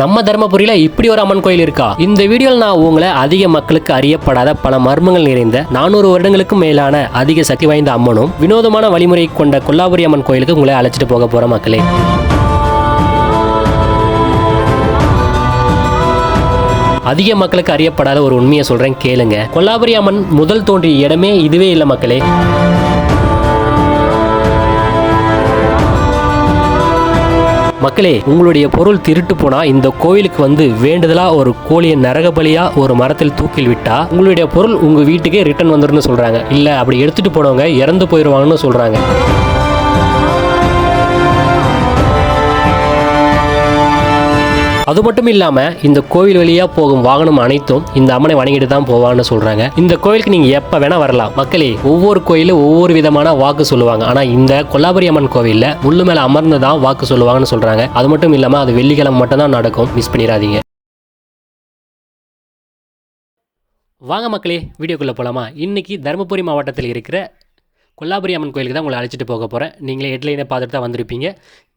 நம்ம தர்மபுரியில இப்படி ஒரு அம்மன் கோயில் இருக்கா? இந்த வீடியோவில் நான் உங்களை அதிக மக்களுக்கு அறியப்படாத பல மர்மங்கள் நிறைந்த நானூறு வருடங்களுக்கும் மேலான அதிக சக்தி வாய்ந்த அம்மனும் வினோதமான வழிமுறை கொண்ட கொல்லாபுரி அம்மன் கோயிலுக்கு உங்களை அழைச்சிட்டு போக போற மக்களே. அதிக மக்களுக்கு அறியப்படாத ஒரு உண்மையை சொல்றேன் கேளுங்க. கொல்லாபுரி அம்மன் முதல் தோன்றிய இடமே இதுவே இல்லை மக்களே. மக்களே உங்களுடைய பொருள் திருட்டு போனா இந்த கோயிலுக்கு வந்து வேண்டுதலா ஒரு கோழியை நரகபலியா ஒரு மரத்தில் தூக்கில் விட்டா உங்களுடைய பொருள் உங்க வீட்டுக்கே ரிட்டர்ன் வந்துருன்னு சொல்றாங்க. இல்ல அப்படி எடுத்துட்டு போனவங்க இறந்து போயிடுவாங்கன்னு சொல்றாங்க. அது மட்டும் இல்லாம இந்த கோவில் வழியா போகும் வாகனம் அனைத்தும் இந்த அம்மனை வணங்கிட்டு தான் போவான்னு சொல்றாங்க. இந்த கோயிலுக்கு நீங்க எப்ப வேணா வரலாம். மக்களே ஒவ்வொரு கோயிலும் ஒவ்வொரு விதமான வாக்கு சொல்லுவாங்க. ஆனா இந்த கொல்லாபுரி அம்மன் கோவில்ல முள்ளு மேல அமர்ந்து தான் வாக்கு சொல்லுவாங்கன்னு சொல்றாங்க. அது மட்டும் இல்லாம அது வெள்ளிக்கிழமை மட்டும் தான் நடக்கும். மிஸ் பண்ணிடாதீங்க. வாங்க மக்களே வீடியோக்குள்ளே போகலாமா இன்றைக்கி தருமபுரி மாவட்டத்தில் இருக்கிற கொல்லாபுரி அம்மன் கோயிலுக்கு தான் உங்களை அழைச்சிட்டு போக போகிறேன் நீங்களே ஹெட்லைனை பார்த்துட்டு தான் வந்திருப்பீங்க.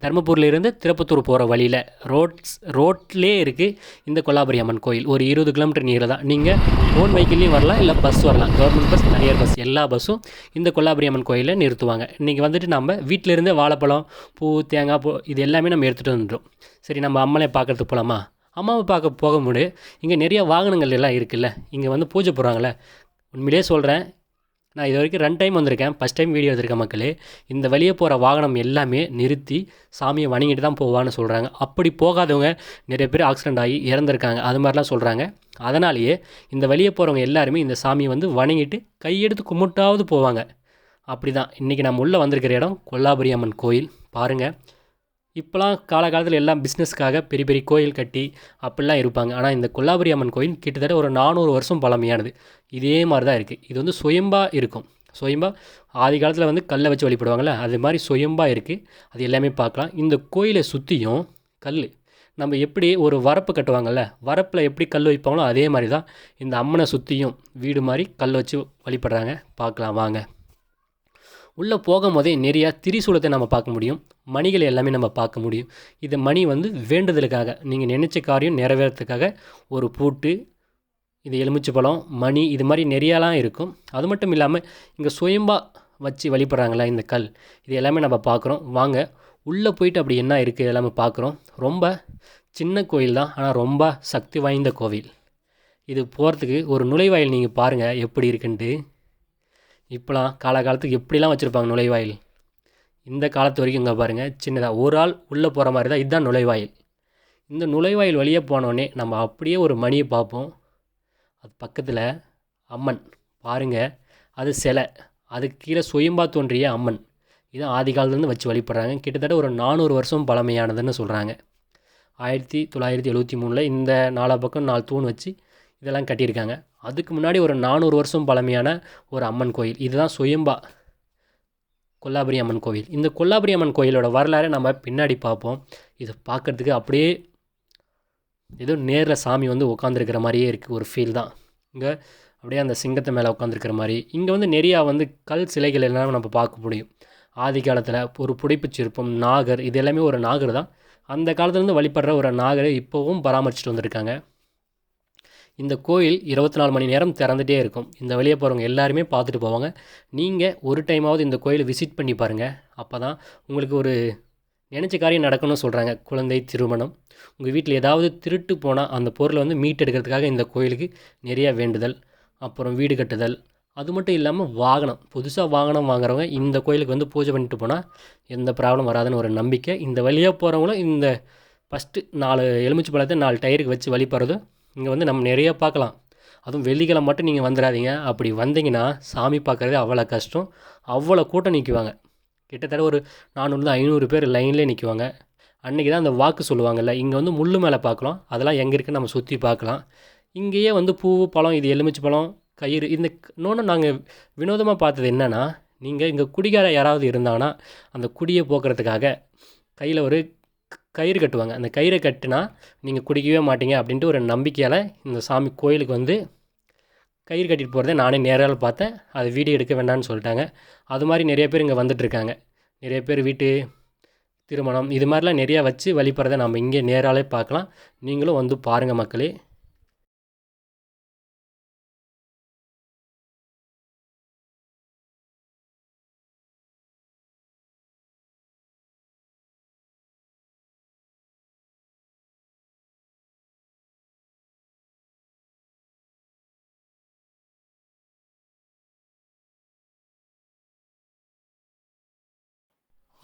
தருமபுரியிலிருந்து திருப்பத்தூர் போகிற வழியில் ரோட்ஸ் ரோட்லேயே இருக்குது இந்த கொல்லாபுரி அம்மன் கோயில். ஒரு இருபது கிலோமீட்டர் நீரில் தான். நீங்கள் ஓன் வெஹிக்கிள்லையும் வரலாம் இல்லை பஸ் வரலாம். கவர்மெண்ட் பஸ் தனியார் பஸ் எல்லா பஸ்ஸும் இந்த கொல்லாபுரி அம்மன் கோயிலில் நிறுத்துவாங்க. இன்றைக்கி வந்துட்டு நம்ம வீட்டிலேருந்தே வாழைப்பழம் பூ தேங்காய் பூ இது எல்லாமே நம்ம எடுத்துகிட்டு வந்துடும் சரி நம்ம அம்மனை பார்க்கறதுக்கு போகலாமா அம்மாவை பார்க்க போக முடியும் இங்கே நிறைய வாகனங்கள் எல்லாம் இருக்குல்ல. இங்கே வந்து பூஜை போடுறாங்களே உண்மையிலே சொல்கிறேன் நான் இது வரைக்கும் ரெண்டு டைம் வந்திருக்கேன். ஃபஸ்ட் டைம் வீடியோ எடுத்திருக்கேன் மக்களே. இந்த வழியே போகிற வாகனம் எல்லாமே நிறுத்தி சாமியை வணங்கிட்டு தான் போவான்னு சொல்கிறாங்க அப்படி போகாதவங்க நிறைய பேர் ஆக்சிடென்ட் ஆகி இறந்துருக்காங்க. அது மாதிரிலாம் சொல்கிறாங்க அதனாலேயே இந்த வழியே போகிறவங்க எல்லாருமே இந்த சாமியை வந்து வணங்கிட்டு கையெடுத்து கும்பிட்டாவது போவாங்க. அப்படி தான் இன்றைக்கி நம்ம உள்ளே வந்திருக்கிற இடம் கொல்லாபுரி அம்மன் கோயில். பாருங்கள் இப்போலாம் காலகாலத்தில் எல்லாம் பிஸ்னஸ்க்காக பெரிய பெரிய கோயில் கட்டி அப்படிலாம் இருப்பாங்க. ஆனால் இந்த கொல்லாபுரி அம்மன் கோயில் கிட்டத்தட்ட ஒரு நானூறு வருஷம் பழமையானது. இதே மாதிரி தான் இருக்குது இது வந்து சுயம்பா இருக்கும். சுயம்பா ஆதி காலத்தில் வந்து கல்லை வச்சு வழிபடுவாங்கள்ல அது மாதிரி சுயம்பா இருக்குது அது எல்லாமே பார்க்கலாம். இந்த கோயிலை சுற்றியும் கல் நம்ம எப்படி ஒரு வரப்பு கட்டுவாங்கள்ல வரப்பில் எப்படி கல் வைப்பாங்களோ அதே மாதிரி தான் இந்த அம்மனை சுற்றியும் வீடு மாதிரி கல் வச்சு வழிபடுறாங்க. பார்க்கலாம் வாங்க. உள்ளே போகும்போதே நிறையா திரிசூலத்தை நம்ம பார்க்க முடியும். மணிகள் எல்லாமே நம்ம பார்க்க முடியும். இது மணி வந்து வேண்டுதலுக்காக நீங்கள் நினச்ச காரியம் நிறைவேறத்துக்காக ஒரு பூட்டு இது எலுமிச்சை பழம் மணி இது மாதிரி நிறையாலாம் இருக்கும். அது மட்டும் இல்லாமல் இங்கே சுயம்பா வச்சு வழிபடுறாங்களா இந்த கல் இது எல்லாமே நம்ம பார்க்குறோம். வாங்க உள்ளே போயிட்டு அப்படி என்ன இருக்குது எல்லாமே பார்க்குறோம். ரொம்ப சின்ன கோயில் தான் ஆனால் ரொம்ப சக்தி வாய்ந்த கோவில். இது போகிறதுக்கு ஒரு நுழைவாயில் நீங்கள் பாருங்கள் எப்படி இருக்குன்ட்டு. இப்போலாம் காலகாலத்துக்கு எப்படிலாம் வச்சுருப்பாங்க நுழைவாயில்? இந்த காலத்து வரைக்கும் இங்கே பாருங்கள் சின்னதாக ஒரு ஆள் உள்ளே போகிற மாதிரி தான் இதுதான் நுழைவாயில். இந்த நுழைவாயில் வழியே போனோடனே நம்ம அப்படியே ஒரு மணியை பார்ப்போம். அது பக்கத்தில் அம்மன் பாருங்கள் அது சிலை அதுக்கு கீழே சுயம்பா தோன்றிய அம்மன். இது ஆதி காலத்துலேருந்து வச்சு வழிபடுறாங்க. கிட்டத்தட்ட ஒரு நானூறு வருஷம் பழமையானதுன்னு சொல்கிறாங்க ஆயிரத்தி தொள்ளாயிரத்தி எழுபத்தி மூணில் இந்த நாலா பக்கம் நாலு தூண் வச்சு இதெல்லாம் கட்டியிருக்காங்க. அதுக்கு முன்னாடி ஒரு நானூறு வருஷம் பழமையான ஒரு அம்மன் கோயில். இதுதான் சுயம்பா கொல்லாபுரி அம்மன் கோவில். இந்த கொல்லாபுரி அம்மன் கோயிலோட வரலாறை நம்ம பின்னாடி பார்ப்போம். இதை பார்க்குறதுக்கு அப்படியே ஏதோ நேரில் சாமி வந்து உட்காந்துருக்கிற மாதிரியே இருக்குது ஒரு ஃபீல் தான். இங்கே அப்படியே அந்த சிங்கத்தை மேலே உட்காந்துருக்கிற மாதிரி. இங்கே வந்து நிறையா வந்து கல் சிலைகள் எல்லாம் நம்ம பார்க்க முடியும். ஆதி காலத்தில் ஒரு புடைப்புச் சிற்பம் நாகர் இது எல்லாமே ஒரு நாகர் தான். அந்த காலத்துலேருந்து வழிபடுற ஒரு நாகரை இப்போவும் பராமரிச்சுட்டு வந்திருக்காங்க. இந்த கோயில் இருபத்தி நாலு மணி நேரம் திறந்துகிட்டே இருக்கும். இந்த வழியே போகிறவங்க எல்லாருமே பார்த்துட்டு போவாங்க. நீங்கள் ஒரு டைமாவது இந்த கோயிலை விசிட் பண்ணி பாருங்கள் அப்போ தான் உங்களுக்கு ஒரு நினச்ச காரியம் நடக்கணும்னு சொல்கிறாங்க குழந்தை திருமணம். உங்கள் வீட்டில் ஏதாவது திருட்டு போனால் அந்த பொருளை வந்து மீட்டெடுக்கிறதுக்காக இந்த கோயிலுக்கு நிறையா வேண்டுதல் அப்புறம் வீடு கட்டுதல். அது மட்டும் இல்லாமல் வாகனம். புதுசாக வாகனம் வாங்குறவங்க இந்த கோயிலுக்கு வந்து பூஜை பண்ணிட்டு போனால் எந்த ப்ராப்ளம் வராதுன்னு ஒரு நம்பிக்கை. இந்த வழியாக போகிறவங்களும் இந்த ஃபஸ்ட்டு நாலு எலுமிச்சை பழத்தை நாலு டயருக்கு வச்சு வழிபடுறதும் இங்கே வந்து நம்ம நிறைய பார்க்கலாம். அதுவும் வெள்ளிக்கிழமை மட்டும் நீங்கள் வந்துடாதீங்க. அப்படி வந்தீங்கன்னா சாமி பார்க்குறது அவ்வளோ கஷ்டம். அவ்வளோ கூட்டம் நிற்குவாங்க கிட்டத்தட்ட ஒரு நானூறுலேருந்து ஐநூறு பேர் லைன்லேயே நிற்குவாங்க அன்றைக்கி தான் அந்த வாக்கு சொல்லுவாங்கல்ல இங்கே வந்து முள்ளு மேலே பார்க்கலாம். அதெல்லாம் எங்கே இருக்குன்னு நம்ம சுற்றி பார்க்கலாம். இங்கேயே வந்து பூ பழம் இது எலுமிச்சை பழம் கயிறு இந்த இன்னொன்று நாங்கள் வினோதமாக பார்த்தது என்னென்னா நீங்கள் இங்கே குடிகார யாராவது இருந்தாங்கன்னா அந்த குடியை போக்குறதுக்காக கையில் ஒரு கயிறு கட்டுவாங்க. அந்த கயிறை கட்டினா நீங்கள் குடிக்கவே மாட்டீங்க அப்படின்ட்டு ஒரு நம்பிக்கையால் இந்த சாமி கோயிலுக்கு வந்து கயிறு கட்டிட்டு போகிறத நானே நேரால் பார்த்தேன். அது வீடியோ எடுக்க வேண்டாம்னு சொல்லிட்டாங்க. அது மாதிரி நிறைய பேர் இங்கே வந்துட்டுருக்காங்க நிறைய பேர் வீட்டு திருமணம் இது மாதிரிலாம் நிறையா வச்சு வழிபடுறதை நம்ம இங்கே நேராலே பார்க்கலாம். நீங்களும் வந்து பாருங்கள் மக்களே.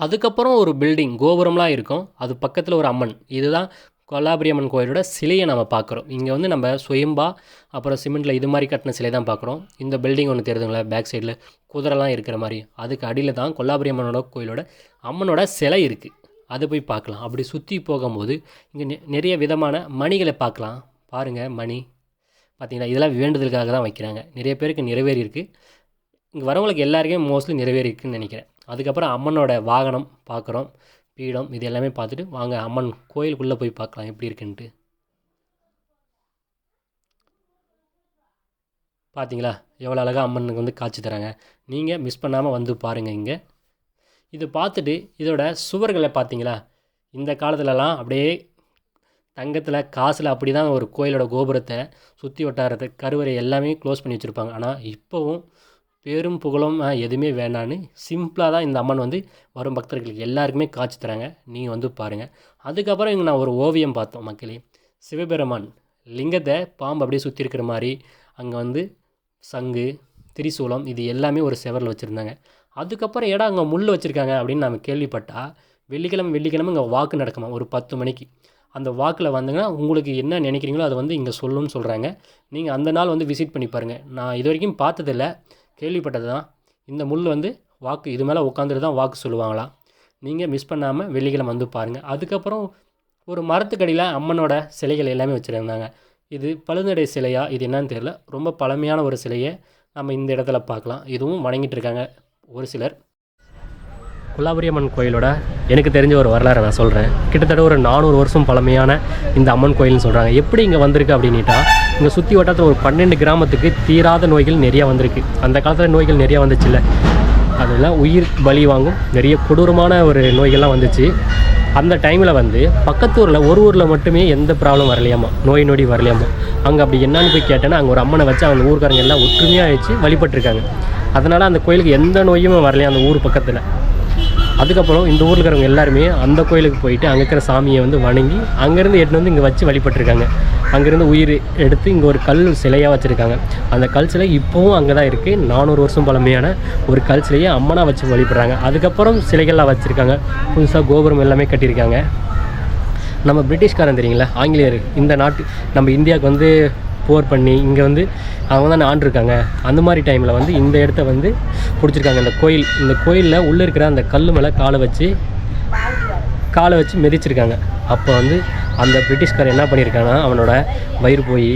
அதுக்கப்புறம் ஒரு பில்டிங் கோபுரம்லாம் இருக்கும். அது பக்கத்தில் ஒரு அம்மன். இதுதான் கொல்லாபுரி அம்மன் கோயிலோட சிலையை நம்ம பார்க்குறோம். இங்கே வந்து நம்ம சுயம்பா அப்புறம் சிமெண்ட்டில் இது மாதிரி கட்டின சிலை தான் பார்க்குறோம். இந்த பில்டிங் ஒன்று தெரியுதுங்களா? பேக் சைடில் குதிரைலாம் இருக்கிற மாதிரி. அதுக்கு அடியில் தான் கொல்லாபுரி அம்மனோட கோயிலோட அம்மனோட சிலை இருக்குது அதை போய் பார்க்கலாம். அப்படி சுற்றி போகும்போது இங்கே நெ- நிறைய விதமான மணிகளை பார்க்கலாம். பாருங்கள் மணி. பார்த்தீங்களா இதெல்லாம் வேண்டுதலுக்காக தான் வைக்கிறாங்க. நிறைய பேருக்கு நிறைவேறி இருக்குது இங்கே வரவங்களுக்கு எல்லாருக்குமே மோஸ்ட்லி நிறைவேறி இருக்குன்னு நினைக்கிறேன். அதுக்கப்புறம் அம்மனோட வாகனம் பார்க்குறோம் பீடம் இது எல்லாமே பார்த்துட்டு வாங்க அம்மன் கோயிலுக்குள்ளே போய் பார்க்கலாம் எப்படி இருக்குன்ட்டு. பார்த்தீங்களா? எவ்வளோ அழகாக அம்மனுக்கு வந்து காட்சி தராங்க. நீங்கள் மிஸ் பண்ணாமல் வந்து பாருங்கள் இங்கே. இது பார்த்துட்டு இதோட சுவர்களை பார்த்தீங்களா? இந்த காலத்துலலாம் அப்படியே தங்கத்தில் காசில் அப்படி தான் ஒரு கோயிலோட கோபுரத்தை சுற்றி வட்டாரத்தை கருவறை எல்லாமே க்ளோஸ் பண்ணி வச்சுருப்பாங்க. ஆனால் இப்போவும் பேரும் புகழும் எதுவுமே வேணான்னு சிம்பிளாக தான் இந்த அம்மன் வந்து வரும் பக்தர்களுக்கு எல்லாருக்குமே காட்சி தராங்க. நீங்கள் வந்து பாருங்கள் அதுக்கப்புறம் இங்கே நான் ஒரு ஓவியம் பார்த்தோம் மக்களே. சிவபெருமான் லிங்கத்தை பாம்பு அப்படியே சுற்றி இருக்கிற மாதிரி அங்கே வந்து சங்கு திரிசூலம் இது எல்லாமே ஒரு செவரில் வச்சுருந்தாங்க. அதுக்கப்புறம் இடம் அங்கே முள் வச்சுருக்காங்க அப்படின்னு நம்ம கேள்விப்பட்டால் வெள்ளிக்கிழமை வெள்ளிக்கிழமை இங்கே வாக்கு நடக்குமா? ஒரு பத்து மணிக்கு. அந்த வாக்கில் வந்தீங்கன்னா உங்களுக்கு என்ன நினைக்கிறீங்களோ அதை வந்து இங்கே சொல்லுன்னு சொல்கிறாங்க நீங்கள் அந்த நாள் வந்து விசிட் பண்ணி பாருங்கள் நான் இது வரைக்கும் பார்த்ததில்ல. கேள்விப்பட்டது தான் இந்த முள் வந்து வாக்கு இது மேலே உட்காந்துட்டு தான் வாக்கு சொல்லுவாங்களாம். நீங்கள் மிஸ் பண்ணாமல் வெள்ளிக்கிழமை வந்து பாருங்கள் அதுக்கப்புறம் ஒரு மரத்துக்கடியில் அம்மனோட சிலைகள் எல்லாமே வச்சுருந்தாங்க. இது பழுநடை சிலையா இது என்னன்னு தெரியல. ரொம்ப பழமையான ஒரு சிலையை நம்ம இந்த இடத்துல பார்க்கலாம். இதுவும் வணங்கிட்டு இருக்காங்க ஒரு சிலர். குல்லாபுரி அம்மன் கோயிலோட எனக்கு தெரிஞ்ச ஒரு வரலாறை நான் சொல்கிறேன் கிட்டத்தட்ட ஒரு நானூறு வருஷம் பழமையான இந்த அம்மன் கோயில்னு சொல்கிறாங்க எப்படி இங்கே வந்திருக்கு அப்படின்ட்டா இங்கே சுற்றி வட்டாரத்தில் ஒரு பன்னெண்டு கிராமத்துக்கு தீராத நோய்கள் நிறையா வந்திருக்கு. அந்த காலத்தில் நோய்கள் நிறையா வந்துச்சுல்ல. அதெல்லாம் உயிர் பலி வாங்கும். நிறைய கொடூரமான ஒரு நோய்கள்லாம் வந்துச்சு. அந்த டைமில் வந்து பக்கத்து ஊரில் ஒரு ஊரில் மட்டுமே எந்த ப்ராப்ளம் வரலையாமா? நோய் நொடி வரலையாமா? அங்கே அப்படி என்னன்னு போய் கேட்டேன்னா அங்கே ஒரு அம்மனை வச்சு அந்த ஊருக்காரங்க எல்லாம் ஒற்றுமையாக வச்சு வழிபட்டிருக்காங்க. அதனால் அந்த கோயிலுக்கு எந்த நோயுமே வரலையா அந்த ஊர் பக்கத்தில். அதுக்கப்புறம் இந்த ஊரில் இருக்கிறவங்க எல்லாருமே அந்த கோயிலுக்கு போயிட்டு அங்கே இருக்கிற சாமியை வந்து வணங்கி அங்கேருந்து எடுத்து வந்து இங்கே வச்சு வழிபட்டுருக்காங்க. அங்கேருந்து உயிர் எடுத்து இங்கே ஒரு கல் சிலையாக வச்சுருக்காங்க. அந்த கல் சிலை இப்போவும் அங்கே தான் இருக்குது நானூறு வருஷம் பழமையான ஒரு கல் சிலையை அம்மனாக வச்சு வழிபடுறாங்க. அதுக்கப்புறம் சிலைகள்லாம் வச்சுருக்காங்க. புதுசாக கோபுரம் எல்லாமே கட்டியிருக்காங்க. நம்ம பிரிட்டிஷ்காரன் தெரியுங்களா? ஆங்கிலேயர். இந்த நாட்டு நம்ம இந்தியாவுக்கு வந்து போர் பண்ணி இங்கே வந்து அவங்க தான் ஆண்டிருக்காங்க அந்த மாதிரி டைமில் வந்து இந்த இடத்த வந்து பிடிச்சிருக்காங்க. இந்த கோயில் இந்த கோயிலில் உள்ளே இருக்கிற அந்த கல் மேலே காலை வச்சு காலை வச்சு மிதிச்சிருக்காங்க. அப்போ வந்து அந்த பிரிட்டிஷ்கார் என்ன பண்ணியிருக்காங்கன்னா அவனோட வயிறு போய்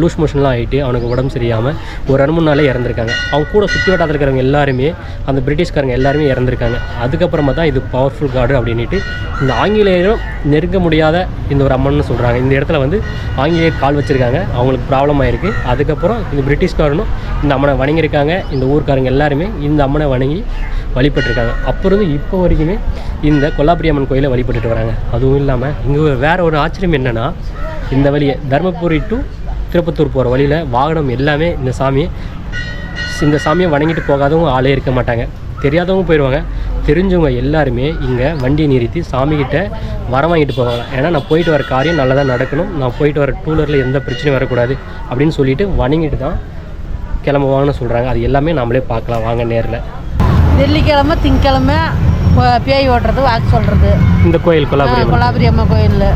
லூஸ் மோஷன்லாம் ஆகிட்டு அவனுக்கு உடம்பு சரியாமல் ஒரு ரெண்டு மூணு நாளே இறந்துருக்காங்க. அவங்க கூட சுற்றி வட்டாரத்தில் இருக்கிறவங்க எல்லாருமே அந்த பிரிட்டிஷ்காரங்க எல்லாருமே இறந்துருக்காங்க. அதுக்கப்புறமா தான் இது பவர்ஃபுல் காடு அப்படின்ட்டு இந்த ஆங்கிலேயரும் நெருங்க முடியாத இந்த ஒரு அம்மன்னு சொல்கிறாங்க இந்த இடத்துல வந்து ஆங்கிலேயர் கால் வச்சுருக்காங்க. அவங்களுக்கு ப்ராப்ளம் ஆகிருக்கு அதுக்கப்புறம் இந்த பிரிட்டிஷ்காரனும் இந்த அம்மனை வணங்கியிருக்காங்க. இந்த ஊர்க்காரங்க எல்லாருமே இந்த அம்மனை வணங்கி வழிபட்டிருக்காங்க. அப்போ இருந்து இப்போ வரைக்குமே இந்த கொல்லாபுரி அம்மன் கோயிலை வழிபட்டுட்டு வராங்க. அதுவும் இல்லாமல் இங்கே வேற ஒரு ஆச்சரியம் என்னென்னா இந்த வழியை தருமபுரி டு திருப்பத்தூர் போகிற வழியில் வாகனம் எல்லாமே இந்த சாமியை இந்த சாமியை வணங்கிட்டு போகாதவங்க ஆளே இருக்க மாட்டாங்க. தெரியாதவங்க போயிடுவாங்க தெரிஞ்சவங்க எல்லாருமே இங்கே வண்டியை நிறுத்தி சாமிக்கிட்ட வர வாங்கிட்டு போவாங்க. ஏன்னா நான் போயிட்டு வர காரியம் நல்லதாக நடக்கணும். நான் போயிட்டு வர டூலரில் எந்த பிரச்சனையும் வரக்கூடாது அப்படின்னு சொல்லிட்டு வணங்கிட்டு தான் கிளம்புவாங்கன்னு சொல்கிறாங்க அது எல்லாமே நாமளே பார்க்கலாம். வாங்க நேரில். வெள்ளிக்கிழமை திங்கக்கிழமை பேய் ஓட்டுறது வாக்கு சொல்கிறது இந்த கோயில் அம்மன். கொலாபுரி அம்மா கோயிலில்.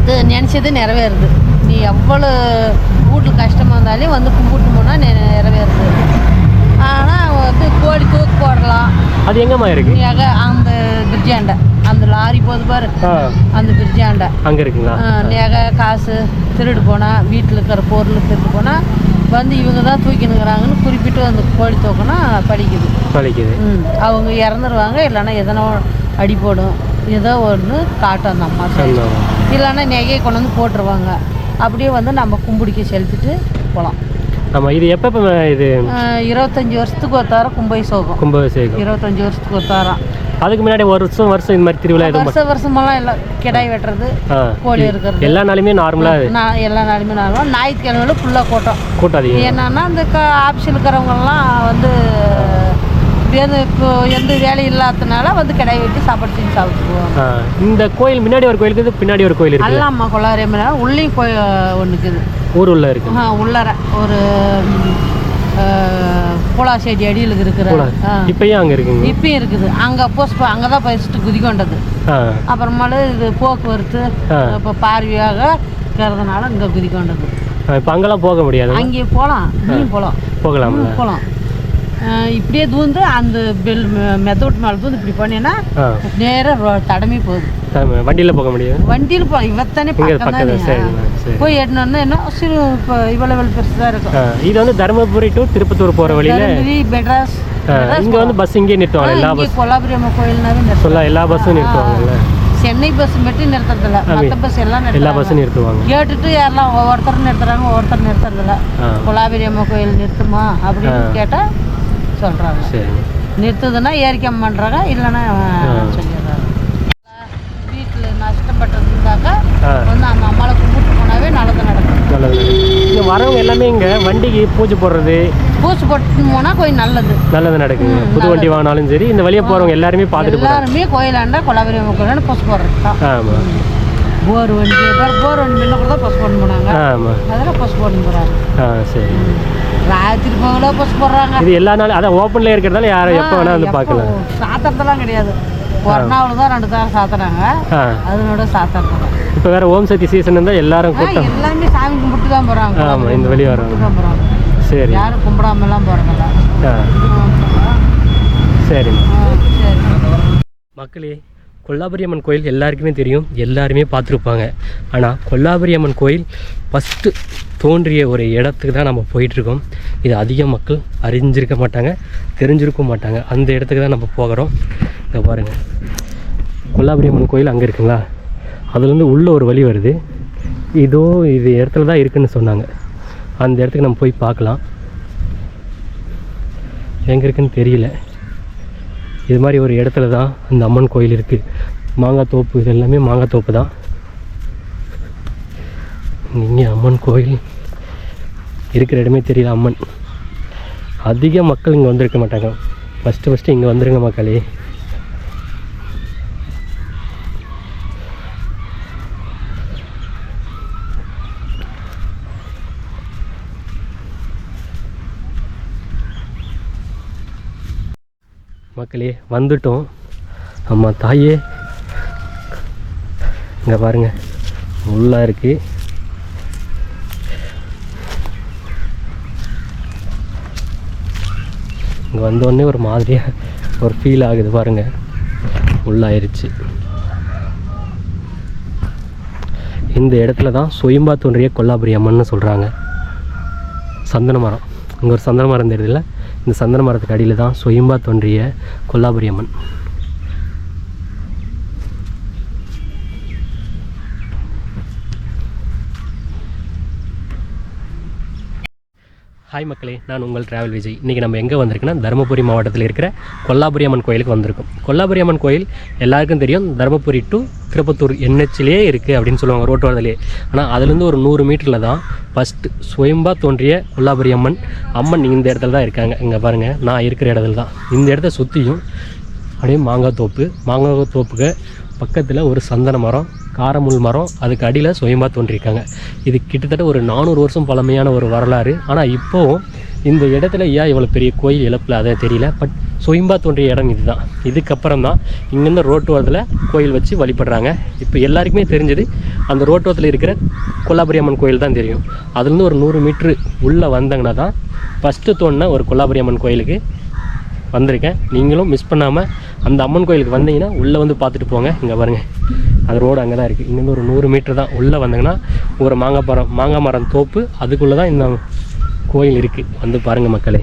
இது நினச்சது நிறைவேறுது. நீ எவ்வளோ வீட்டில் கஷ்டமாக இருந்தாலும் வந்து கும்பிட்டு போனால் நிறைவேறுது. ஆனால் வந்து கோழி தூக்கு போடலாம். அது எங்கம்மா இருக்கு? நீங்க அந்த பிரிட்ஜாண்ட அந்த லாரி போகுது பாரு. அந்த பிரிட்ஜாண்ட அங்கே இருக்குங்களா? நகை காசு திருடு போனால் வீட்டில் இருக்கிற பொருள் திருடு போனால் வந்து இவங்க தான் தூக்கினுங்கிறாங்கன்னு குறிப்பிட்டு அந்த கோழி தூக்கினா படிக்குது. வலிக்குது ம். அவங்க இறந்துருவாங்க இல்லைன்னா எதனா அடி போடும் ஏதோ ஒன்று காட்டும் அந்த அம்மா. இல்லைன்னா நெகையை கொண்டு வந்து போட்டுருவாங்க. அப்படியே வந்து நம்ம கும்பிடிக்க செலுத்திட்டு போகலாம் ஆமாம் இது எப்போ இது இருபத்தஞ்சி வருஷத்துக்கு ஒரு தாரம் கும்பை சோகம். கும்பாபிஷேகம் இருபத்தஞ்சி வருஷத்துக்கு ஒரு தாரம் அதுக்கு முன்னாடி வருஷம் வருஷம் இந்த மாதிரி திருவிழா எதுவும் வருஷம் வருஷமெல்லாம் எல்லாம் கிடாய் வெட்டுறது கோழி இருக்கிறது. எல்லா நாளுமே நார்மலாக நான் எல்லா நாளுமே நாளும் ஞாயிற்றுக்கிழமையில ஃபுல்லாக கூட்டம். கூட்டம் அதிகம். என்னன்னா அந்த க ஆஃபீஸில் இருக்கிறவங்கலாம் வந்து இப்போ எந்த வேலையும் இல்லாததுனால வந்து கிடாய் வெட்டி சாப்பாடு செஞ்சு சாப்பிட்டு போவாங்க ஆ, இந்த கோயில் முன்னாடி ஒரு கோயில் இருக்குது பின்னாடி ஒரு கோயில் இருக்குது? அல்லாம்மா கொள்ளாரியம்மனா உள்ளேயும் கோயில் ஒன்று இருக்குது. ஊர் உள்ள இருக்கு ஆ, உள்ளார ஒரு பூலாசேடி அடியில் இருக்கிற. இப்பயும் அங்கே இருக்குங்க? இப்பயும் இருக்குது. அங்கே போஸ்ட் அங்கே தான் ஃபஸ்ட்டு குதிக்கொண்டது அப்புறமால இது போக்குவரத்து. இப்போ பார்வையாக இருக்கிறதுனால இங்கே குதிக்கொண்டது இப்போ அங்கெல்லாம் போக முடியாது அங்கே போகலாம் நீயும் போகலாம். போகலாம்ல. போகலாம். இப்படியே தூந்து அந்த பெல் மெத்தோட் மேலே தூந்து இப்படி போனீங்கன்னா ஆ. நேராக தடமே போகுது. வண்டியில் போக முடியாது? வண்டியில் போ இவத்தானே போய் எட்டுனோன்னா என்ன? சிறு இப்போ இவ்வளோ இவ்வளோ பெருசு தான் இருக்கும் இது வந்து தருமபுரி டு திருப்பத்தூர் போகிற வழியில்? மெட்ராஸ் இங்கே வந்து பஸ் இங்கே நிறுத்துவாங்க எல்லா பஸ் கொல்லாபுரி அம்மா கோயில்னாவே சொல்ல எல்லா பஸ்ஸும் நிறுத்துவாங்கல்ல? சென்னை பஸ் மட்டும் நிறுத்துறதில்ல. மற்ற பஸ் எல்லாம் எல்லா பஸ்ஸும் நிறுத்துவாங்க. கேட்டுட்டு யாரெல்லாம் ஒவ்வொருத்தர் நிறுத்துறாங்க ஒவ்வொருத்தர் நிறுத்துறதில்ல. ஆ. கொலாபுரி அம்மா கோயில் நிறுத்துமா அப்படின்னு கேட்டால் சொல்கிறாங்க சரி. நிறுத்துதுன்னா ஏறிக்கம் பண்ணுறாங்க இல்லைன்னா சொல்லிடுறாங்க. வீட்டில் நஷ்டப்பட்டது இருந்தாக்கா வந்து அந்த அம்மாவை கும்பிட்டு போனாவே நல்லது நடக்கும். நல்லது இங்கே வரவங்க எல்லாமே இங்கே வண்டிக்கு பூஜை போடுறது. பூச்சி போட்டு போனால் கொஞ்சம் நல்லது. நல்லது நடக்குங்க. புது வண்டி வாங்கினாலும் சரி இந்த வழியாக போகிறவங்க எல்லாருமே பார்த்துட்டு எல்லாருமே கோயிலாண்டா கொலாபுரி கோயிலாண்ட பூச்சி போடுறது தான். ஆமாம் போர் வண்டி பேர் வண்டி முன்ன கூட தான் பஸ் போட்டு போனாங்க ஆமாம் அதெல்லாம் பஸ் போட்டு போகிறாங்க ஆ சரி. ராத்திரி பகலாக பஸ் போடுறாங்க இது எல்லா நாளும் அதான் ஓப்பனில் இருக்கிறதால யாரும் எப்போ வேணால் வந்து பார்க்கலாம். சாத்திரத்தெல்லாம் கிடையாது. நாள் தான் ரெண்டு தாரம் சாத்துறாங்க. அதனோட சாத்திரத்தெல்லாம் இப்போ வேறு ஓம் சக்தி சீசன் இருந்தால் எல்லாரும் கூட்டம். எல்லாமே சாமி கும்பிட்டு தான் போகிறாங்க ஆமாம் இந்த வழி போகிறாங்க சரி. யாரும் கும்பிடாமலாம் போகிறாங்கல்ல சரிம்மா. சரி. மக்களே கொல்லாபுரி அம்மன் கோயில் எல்லாருக்குமே தெரியும் எல்லாருமே பார்த்துருப்பாங்க. ஆனால் கொல்லாபுரி அம்மன் கோயில் ஃபஸ்ட்டு தோன்றிய ஒரு இடத்துக்கு தான் நம்ம போயிட்டுருக்கோம். இது அதிக மக்கள் அறிஞ்சிருக்க மாட்டாங்க தெரிஞ்சிருக்க மாட்டாங்க. அந்த இடத்துக்கு தான் நம்ம போகிறோம். இதை பாருங்கள் கொல்லாபுரி அம்மன் கோயில் அங்கே இருக்குங்களா? அதுலேருந்து உள்ளே ஒரு வழி வருது. இதோ இது இடத்துல தான் இருக்குன்னு சொன்னாங்க. அந்த இடத்துக்கு நம்ம போய் பார்க்கலாம். எங்கே இருக்குன்னு தெரியல. இது மாதிரி ஒரு இடத்துல தான் இந்த அம்மன் கோயில் இருக்குது மாங்காய் தோப்பு இது எல்லாமே மாங்காய் தோப்பு தான். இங்கே அம்மன் கோயில். இருக்கிற இடமே தெரியல அம்மன். அதிக மக்கள் இங்கே வந்திருக்க மாட்டாங்க. ஃபஸ்ட்டு ஃபஸ்ட்டு இங்கே வந்துருங்க மக்களே. மக்களே வந்துட்டோம். அம்மா தாயே. இங்கே பாருங்க. முள்ளாக இருக்கு. இங்கே வந்தோடனே ஒரு மாதிரியாக ஒரு ஃபீல் ஆகுது பாருங்க. உள்ளாயிருச்சு இந்த இடத்துல தான் சுயம்பா தோன்றிய கொல்லாபுரி அம்மன்னு சொல்கிறாங்க சந்தன மரம். இங்கே ஒரு சந்தன மரம் தெரியுதுல்ல? இந்த சந்தன மரத்துக்கு அடியில் தான் சுயம்பா தோன்றிய கொல்லாபுரி அம்மன். ஹாய் மக்களே நான் உங்கள் டிராவல் விஜய் இன்றைக்கி நம்ம எங்கே வந்திருக்குன்னா தருமபுரி மாவட்டத்தில் இருக்கிற கொல்லாபுரி அம்மன் கோயிலுக்கு வந்திருக்கோம். கொல்லாபுரி அம்மன் கோயில் எல்லாருக்கும் தெரியும். தருமபுரி டு திருப்பத்தூர் என்ஹெச்லேயே இருக்குது அப்படின்னு சொல்லுவாங்க ரோட்டு வரதுலேயே ஆனால் அதுலேருந்து ஒரு நூறு மீட்டரில் தான் ஃபஸ்ட்டு சுயம்பாக தோன்றிய கொல்லாபுரி அம்மன். அம்மன் இந்த இடத்துல தான் இருக்காங்க. இங்கே பாருங்கள் நான் இருக்கிற இடத்துல தான். இந்த இடத்த சுற்றியும் அப்படியே மாங்காய் தோப்பு. மாங்காய் தோப்புக்கு பக்கத்தில் ஒரு சந்தன மரம் காரமுள் மரம் அதுக்கு அடியில் சுயம்பாக தோன்றியிருக்காங்க. இது கிட்டத்தட்ட ஒரு நானூறு வருஷம் பழமையான ஒரு வரலாறு. ஆனால் இப்போவும் இந்த இடத்துல ஏன் இவ்வளோ பெரிய கோயில் இழப்பில் அதை தெரியல. பட் சுயம்பா தோன்றிய இடம் இதுதான். இதுக்கப்புறம் தான் இங்கேருந்து ரோட்டு ஓரத்தில் கோயில் வச்சு வழிபடுறாங்க. இப்போ எல்லாருக்குமே தெரிஞ்சது அந்த ரோட்டோரத்தில் இருக்கிற கொல்லாபுரி அம்மன் கோயில் தான் தெரியும். அதுலேருந்து ஒரு நூறு மீட்ரு உள்ளே வந்தாங்கன்னா தான் ஃபஸ்ட்டு தோணுன ஒரு கொல்லாபுரி அம்மன் கோயிலுக்கு வந்திருக்கேன். நீங்களும் மிஸ் பண்ணாமல் அந்த அம்மன் கோயிலுக்கு வந்தீங்கன்னா உள்ளே வந்து பார்த்துட்டு போங்க. இங்கே பாருங்கள் அந்த ரோடு அங்கே தான் இருக்குது இங்கேருந்து ஒரு நூறு மீட்ரு தான் உள்ளே வந்தீங்கன்னா ஒரு மாங்காய் மரம் மாங்காய் மரம் தோப்பு அதுக்குள்ளே தான் இந்த கோயில் இருக்குது வந்து பாருங்கள் மக்களே.